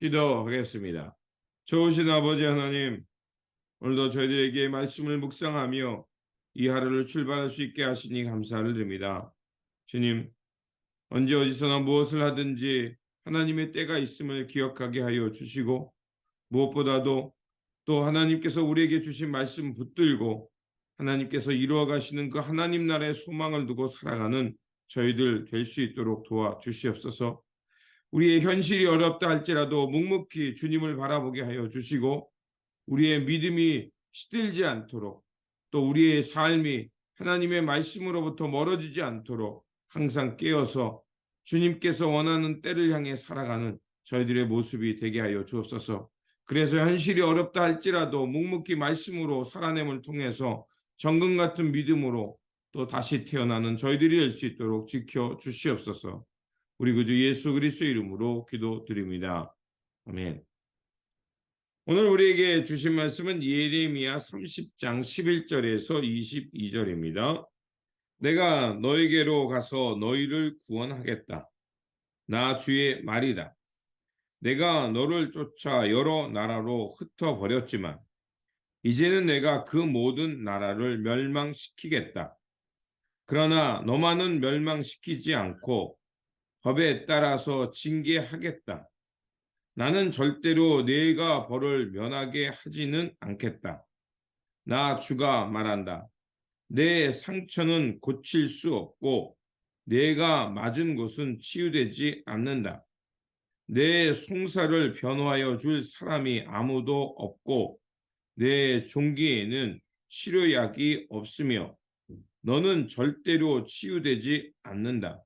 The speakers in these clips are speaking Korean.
기도하겠습니다. 좋으신 아버지 하나님, 오늘도 저희들에게 말씀을 묵상하며 이 하루를 출발할 수 있게 하시니 감사를 드립니다. 주님, 언제 어디서나 무엇을 하든지 하나님의 때가 있음을 기억하게 하여 주시고 무엇보다도 또 하나님께서 우리에게 주신 말씀 붙들고 하나님께서 이루어 가시는 그 하나님 나라의 소망을 두고 살아가는 저희들 될 수 있도록 도와 주시옵소서. 우리의 현실이 어렵다 할지라도 묵묵히 주님을 바라보게 하여 주시고 우리의 믿음이 시들지 않도록 또 우리의 삶이 하나님의 말씀으로부터 멀어지지 않도록 항상 깨어서 주님께서 원하는 때를 향해 살아가는 저희들의 모습이 되게 하여 주옵소서. 그래서 현실이 어렵다 할지라도 묵묵히 말씀으로 살아냄을 통해서 정금 같은 믿음으로 또 다시 태어나는 저희들이 될 수 있도록 지켜 주시옵소서. 우리 구주 예수 그리스도 이름으로 기도드립니다. 아멘. 오늘 우리에게 주신 말씀은 예레미야 30장 11절에서 22절입니다. 내가 너에게로 가서 너희를 구원하겠다. 나 주의 말이다. 내가 너를 쫓아 여러 나라로 흩어 버렸지만 이제는 내가 그 모든 나라를 멸망시키겠다. 그러나 너만은 멸망시키지 않고 법에 따라서 징계하겠다. 나는 절대로 내가 벌을 면하게 하지는 않겠다. 나 주가 말한다. 내 상처는 고칠 수 없고 내가 맞은 곳은 치유되지 않는다. 내 송사를 변호하여 줄 사람이 아무도 없고 내 종기에는 치료약이 없으며 너는 절대로 치유되지 않는다.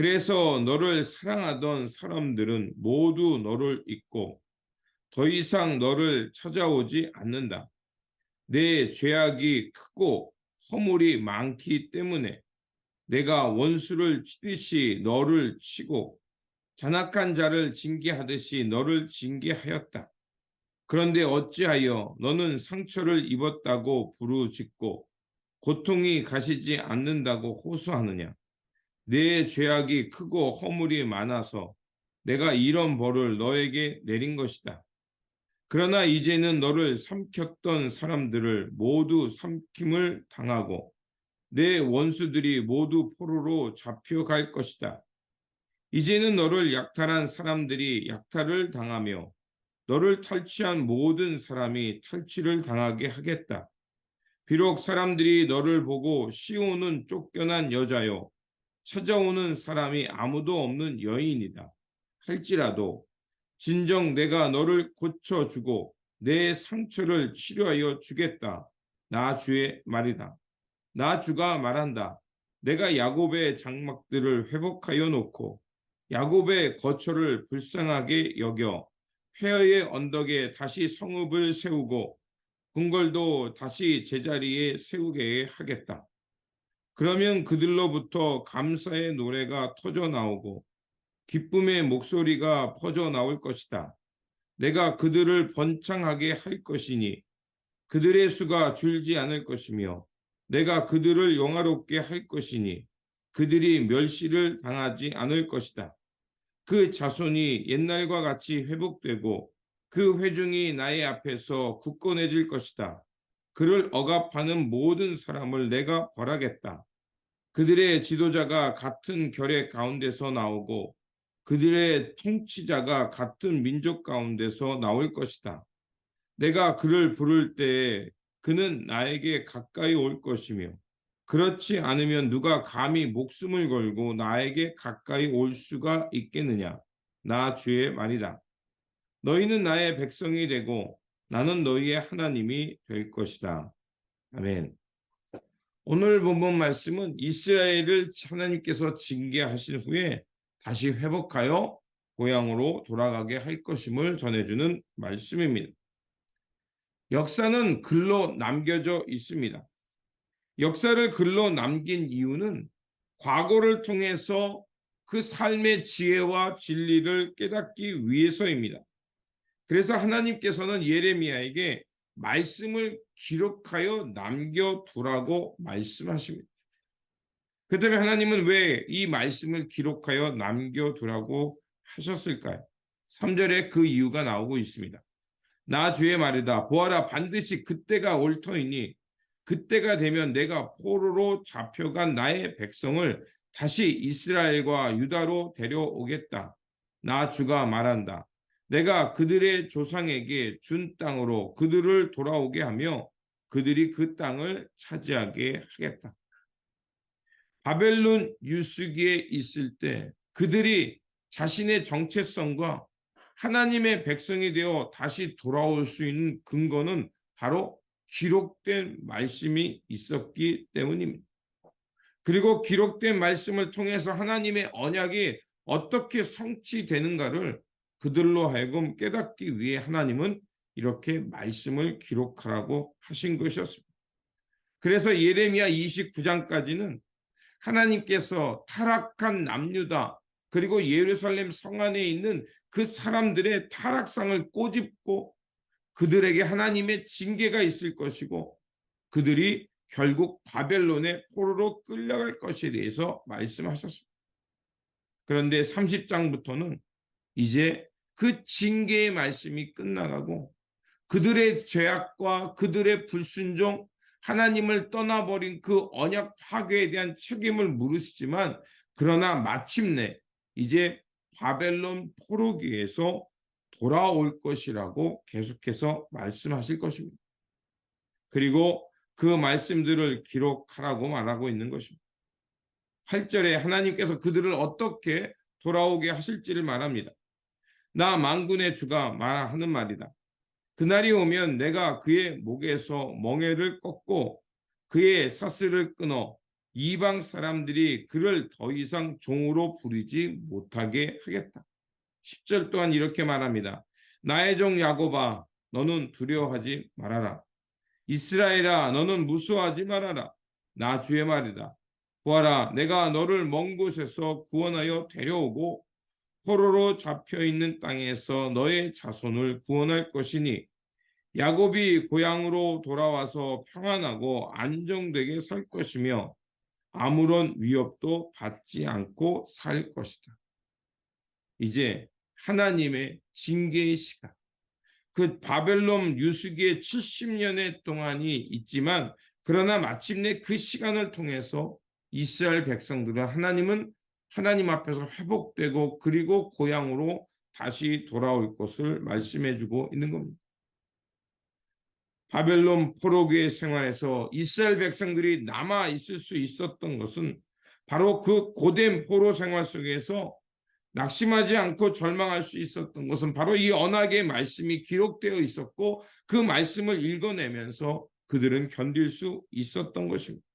그래서 너를 사랑하던 사람들은 모두 너를 잊고 더 이상 너를 찾아오지 않는다. 내 죄악이 크고 허물이 많기 때문에 내가 원수를 치듯이 너를 치고 잔악한 자를 징계하듯이 너를 징계하였다. 그런데 어찌하여 너는 상처를 입었다고 부르짖고 고통이 가시지 않는다고 호소하느냐? 내 죄악이 크고 허물이 많아서 내가 이런 벌을 너에게 내린 것이다. 그러나 이제는 너를 삼켰던 사람들을 모두 삼킴을 당하고 내 원수들이 모두 포로로 잡혀갈 것이다. 이제는 너를 약탈한 사람들이 약탈을 당하며 너를 탈취한 모든 사람이 탈취를 당하게 하겠다. 비록 사람들이 너를 보고 시오는 쫓겨난 여자요 찾아오는 사람이 아무도 없는 여인이다. 할지라도 진정 내가 너를 고쳐주고 내 상처를 치료하여 주겠다. 나 주의 말이다. 나 주가 말한다. 내가 야곱의 장막들을 회복하여 놓고 야곱의 거처를 불쌍하게 여겨 폐허의 언덕에 다시 성읍을 세우고 궁궐도 다시 제자리에 세우게 하겠다. 그러면 그들로부터 감사의 노래가 터져 나오고 기쁨의 목소리가 퍼져 나올 것이다. 내가 그들을 번창하게 할 것이니 그들의 수가 줄지 않을 것이며 내가 그들을 영화롭게 할 것이니 그들이 멸시를 당하지 않을 것이다. 그 자손이 옛날과 같이 회복되고 그 회중이 나의 앞에서 굳건해질 것이다. 그를 억압하는 모든 사람을 내가 벌하겠다. 그들의 지도자가 같은 결의 가운데서 나오고 그들의 통치자가 같은 민족 가운데서 나올 것이다. 내가 그를 부를 때에 그는 나에게 가까이 올 것이며 그렇지 않으면 누가 감히 목숨을 걸고 나에게 가까이 올 수가 있겠느냐? 나 주의 말이다. 너희는 나의 백성이 되고 나는 너희의 하나님이 될 것이다. 아멘. 오늘 본문 말씀은 이스라엘을 하나님께서 징계하신 후에 다시 회복하여 고향으로 돌아가게 할 것임을 전해주는 말씀입니다. 역사는 글로 남겨져 있습니다. 역사를 글로 남긴 이유는 과거를 통해서 그 삶의 지혜와 진리를 깨닫기 위해서입니다. 그래서 하나님께서는 예레미야에게 말씀을 기록하여 남겨두라고 말씀하십니다. 그 다음에 하나님은 왜 이 말씀을 기록하여 남겨두라고 하셨을까요? 3절에 그 이유가 나오고 있습니다. 나 주의 말이다. 보아라 반드시 그때가 올 터이니 그때가 되면 내가 포로로 잡혀간 나의 백성을 다시 이스라엘과 유다로 데려오겠다. 나 주가 말한다. 내가 그들의 조상에게 준 땅으로 그들을 돌아오게 하며 그들이 그 땅을 차지하게 하겠다. 바벨론 유수기에 있을 때 그들이 자신의 정체성과 하나님의 백성이 되어 다시 돌아올 수 있는 근거는 바로 기록된 말씀이 있었기 때문입니다. 그리고 기록된 말씀을 통해서 하나님의 언약이 어떻게 성취되는가를 그들로 하여금 깨닫기 위해 하나님은 이렇게 말씀을 기록하라고 하신 것이었습니다. 그래서 예레미야 29장까지는 하나님께서 타락한 남유다 그리고 예루살렘 성 안에 있는 그 사람들의 타락상을 꼬집고 그들에게 하나님의 징계가 있을 것이고 그들이 결국 바벨론의 포로로 끌려갈 것에 대해서 말씀하셨습니다. 그런데 30장부터는 이제 그 징계의 말씀이 끝나가고 그들의 죄악과 그들의 불순종, 하나님을 떠나버린 그 언약 파괴에 대한 책임을 물으시지만 그러나 마침내 이제 바벨론 포로기에서 돌아올 것이라고 계속해서 말씀하실 것입니다. 그리고 그 말씀들을 기록하라고 말하고 있는 것입니다. 8절에 하나님께서 그들을 어떻게 돌아오게 하실지를 말합니다. 나 만군의 주가 말하는 말이다. 그날이 오면 내가 그의 목에서 멍에를 꺾고 그의 사슬을 끊어 이방 사람들이 그를 더 이상 종으로 부리지 못하게 하겠다. 10절 또한 이렇게 말합니다. 나의 종 야고바 너는 두려워하지 말아라. 이스라엘아 너는 무수하지 말아라. 나 주의 말이다. 보아라 내가 너를 먼 곳에서 구원하여 데려오고 포로로 잡혀 있는 땅에서 너의 자손을 구원할 것이니 야곱이 고향으로 돌아와서 평안하고 안정되게 살 것이며 아무런 위협도 받지 않고 살 것이다. 이제 하나님의 징계의 시간. 그 바벨론 유수기의 70년의 동안이 있지만 그러나 마침내 그 시간을 통해서 이스라엘 백성들은 하나님은 하나님 앞에서 회복되고 그리고 고향으로 다시 돌아올 것을 말씀해 주고 있는 겁니다. 바벨론 포로기의 생활에서 이스라엘 백성들이 남아 있을 수 있었던 것은 바로 그 고된 포로 생활 속에서 낙심하지 않고 절망할 수 있었던 것은 바로 이 언약의 말씀이 기록되어 있었고 그 말씀을 읽어내면서 그들은 견딜 수 있었던 것입니다.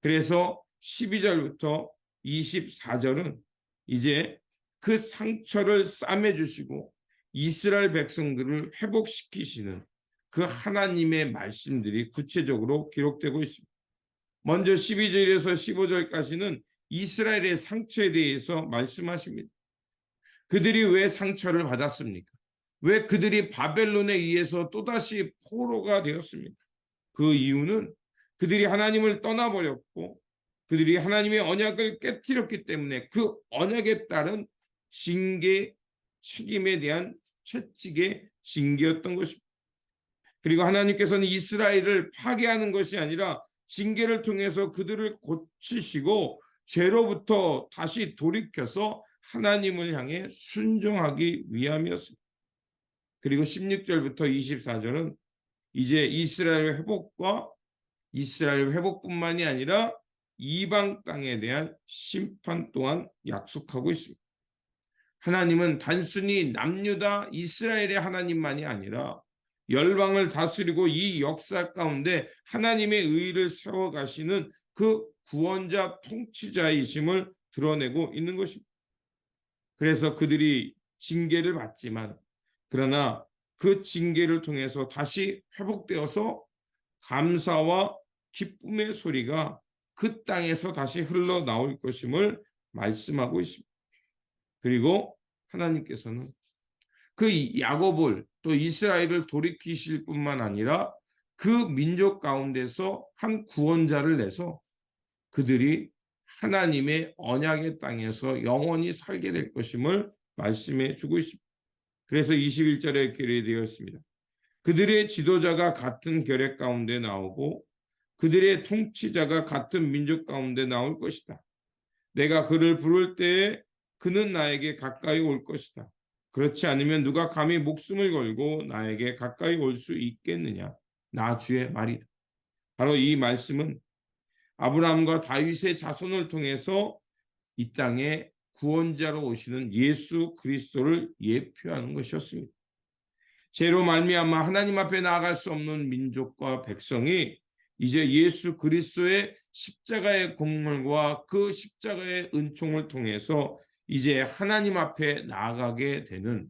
그래서 12절부터 24절은 이제 그 상처를 싸매 주시고 이스라엘 백성들을 회복시키시는 그 하나님의 말씀들이 구체적으로 기록되고 있습니다. 먼저 12절에서 15절까지는 이스라엘의 상처에 대해서 말씀하십니다. 그들이 왜 상처를 받았습니까? 왜 그들이 바벨론에 의해서 또다시 포로가 되었습니까? 그 이유는 그들이 하나님을 떠나버렸고 그들이 하나님의 언약을 깨뜨렸기 때문에 그 언약에 따른 징계 책임에 대한 채찍의 징계였던 것입니다. 그리고 하나님께서는 이스라엘을 파괴하는 것이 아니라 징계를 통해서 그들을 고치시고 죄로부터 다시 돌이켜서 하나님을 향해 순종하기 위함이었습니다. 그리고 16절부터 24절은 이제 이스라엘 회복과 이스라엘 회복뿐만이 아니라 이방 땅에 대한 심판 또한 약속하고 있습니다. 하나님은 단순히 남유다 이스라엘의 하나님만이 아니라 열방을 다스리고 이 역사 가운데 하나님의 의를 세워 가시는 그 구원자 통치자이심을 드러내고 있는 것입니다. 그래서 그들이 징계를 받지만 그러나 그 징계를 통해서 다시 회복되어서 감사와 기쁨의 소리가 그 땅에서 다시 흘러나올 것임을 말씀하고 있습니다. 그리고 하나님께서는 그 야곱을 또 이스라엘을 돌이키실 뿐만 아니라 그 민족 가운데서 한 구원자를 내서 그들이 하나님의 언약의 땅에서 영원히 살게 될 것임을 말씀해 주고 있습니다. 그래서 21절에 기록되었습니다. 그들의 지도자가 같은 결핵 가운데 나오고 그들의 통치자가 같은 민족 가운데 나올 것이다. 내가 그를 부를 때에 그는 나에게 가까이 올 것이다. 그렇지 않으면 누가 감히 목숨을 걸고 나에게 가까이 올 수 있겠느냐? 나 주의 말이다. 바로 이 말씀은 아브라함과 다윗의 자손을 통해서 이 땅에 구원자로 오시는 예수 그리스도를 예표하는 것이었습니다. 죄로 말미암아 하나님 앞에 나아갈 수 없는 민족과 백성이 이제 예수 그리스도의 십자가의 공물과 그 십자가의 은총을 통해서 이제 하나님 앞에 나아가게 되는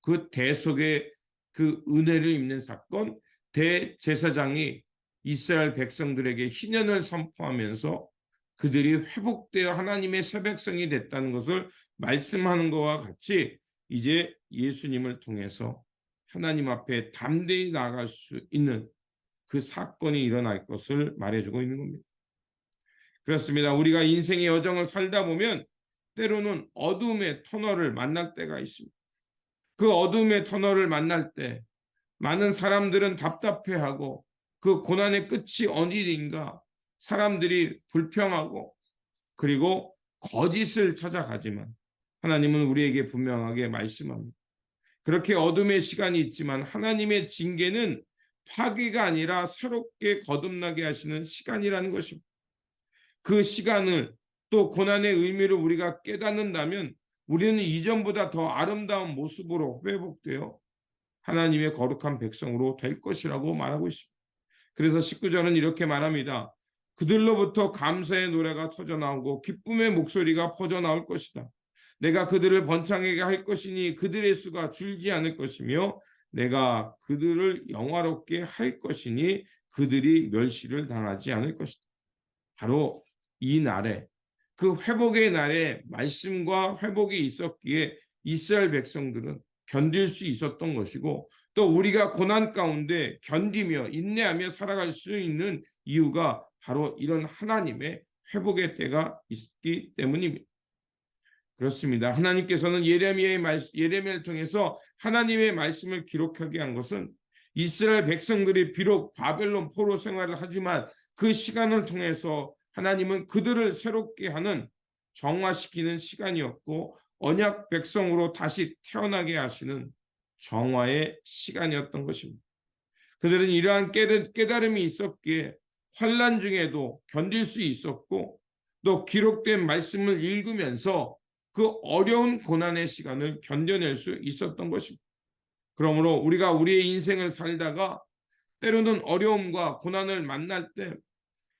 그 대속의 그 은혜를 입는 사건 대제사장이 이스라엘 백성들에게 희년을 선포하면서 그들이 회복되어 하나님의 새 백성이 됐다는 것을 말씀하는 것과 같이 이제 예수님을 통해서 하나님 앞에 담대히 나아갈 수 있는 그 사건이 일어날 것을 말해주고 있는 겁니다. 그렇습니다. 우리가 인생의 여정을 살다 보면 때로는 어둠의 터널을 만날 때가 있습니다. 그 어둠의 터널을 만날 때 많은 사람들은 답답해하고 그 고난의 끝이 어디인가 사람들이 불평하고 그리고 거짓을 찾아가지만 하나님은 우리에게 분명하게 말씀합니다. 그렇게 어둠의 시간이 있지만 하나님의 징계는 파괴가 아니라 새롭게 거듭나게 하시는 시간이라는 것입니다. 그 시간을 또 고난의 의미를 우리가 깨닫는다면 우리는 이전보다 더 아름다운 모습으로 회복되어 하나님의 거룩한 백성으로 될 것이라고 말하고 있습니다. 그래서 19절은 이렇게 말합니다. 그들로부터 감사의 노래가 터져 나오고 기쁨의 목소리가 퍼져 나올 것이다. 내가 그들을 번창하게 할 것이니 그들의 수가 줄지 않을 것이며 내가 그들을 영화롭게 할 것이니 그들이 멸시를 당하지 않을 것이다. 바로 이 날에 그 회복의 날에 말씀과 회복이 있었기에 이스라엘 백성들은 견딜 수 있었던 것이고 또 우리가 고난 가운데 견디며 인내하며 살아갈 수 있는 이유가 바로 이런 하나님의 회복의 때가 있기 때문입니다. 그렇습니다. 하나님께서는 예레미야의 말, 예레미야를 통해서 하나님의 말씀을 기록하게 한 것은 이스라엘 백성들이 비록 바벨론 포로 생활을 하지만 그 시간을 통해서 하나님은 그들을 새롭게 하는 정화시키는 시간이었고 언약 백성으로 다시 태어나게 하시는 정화의 시간이었던 것입니다. 그들은 이러한 깨달음이 있었기에 환란 중에도 견딜 수 있었고 또 기록된 말씀을 읽으면서 그 어려운 고난의 시간을 견뎌낼 수 있었던 것입니다. 그러므로 우리가 우리의 인생을 살다가 때로는 어려움과 고난을 만날 때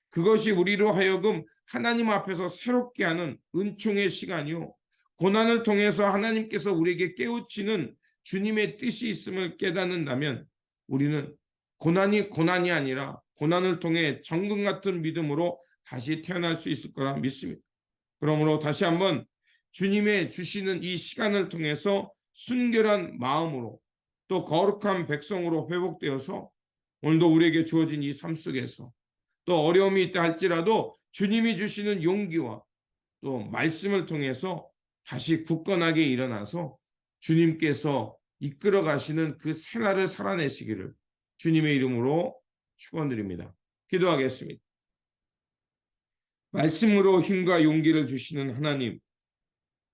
그것이 우리로 하여금 하나님 앞에서 새롭게 하는 은총의 시간이요. 고난을 통해서 하나님께서 우리에게 깨우치는 주님의 뜻이 있음을 깨닫는다면 우리는 고난이 고난이 아니라 고난을 통해 정금 같은 믿음으로 다시 태어날 수 있을 거라 믿습니다. 그러므로 다시 한번 주님의 주시는 이 시간을 통해서 순결한 마음으로 또 거룩한 백성으로 회복되어서 오늘도 우리에게 주어진 이 삶 속에서 또 어려움이 있다 할지라도 주님이 주시는 용기와 또 말씀을 통해서 다시 굳건하게 일어나서 주님께서 이끌어 가시는 그 생활을 살아내시기를 주님의 이름으로 축원드립니다. 기도하겠습니다. 말씀으로 힘과 용기를 주시는 하나님,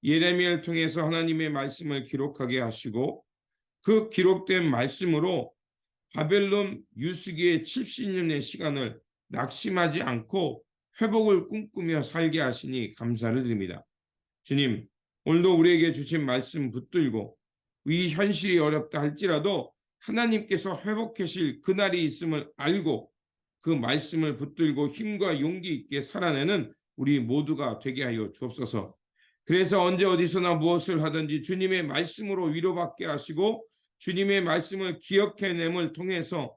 예레미야를 통해서 하나님의 말씀을 기록하게 하시고 그 기록된 말씀으로 바벨론 유수기의 70년의 시간을 낙심하지 않고 회복을 꿈꾸며 살게 하시니 감사를 드립니다. 주님, 오늘도 우리에게 주신 말씀 붙들고 이 현실이 어렵다 할지라도 하나님께서 회복하실 그날이 있음을 알고 그 말씀을 붙들고 힘과 용기 있게 살아내는 우리 모두가 되게 하여 주옵소서. 그래서 언제 어디서나 무엇을 하든지 주님의 말씀으로 위로받게 하시고 주님의 말씀을 기억해냄을 통해서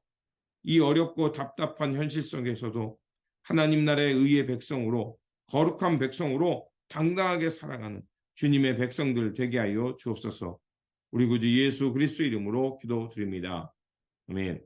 이 어렵고 답답한 현실 속에서도 하나님 나라의 의의 백성으로 거룩한 백성으로 당당하게 살아가는 주님의 백성들 되게 하여 주옵소서. 우리 구주 예수 그리스도 이름으로 기도드립니다. 아멘.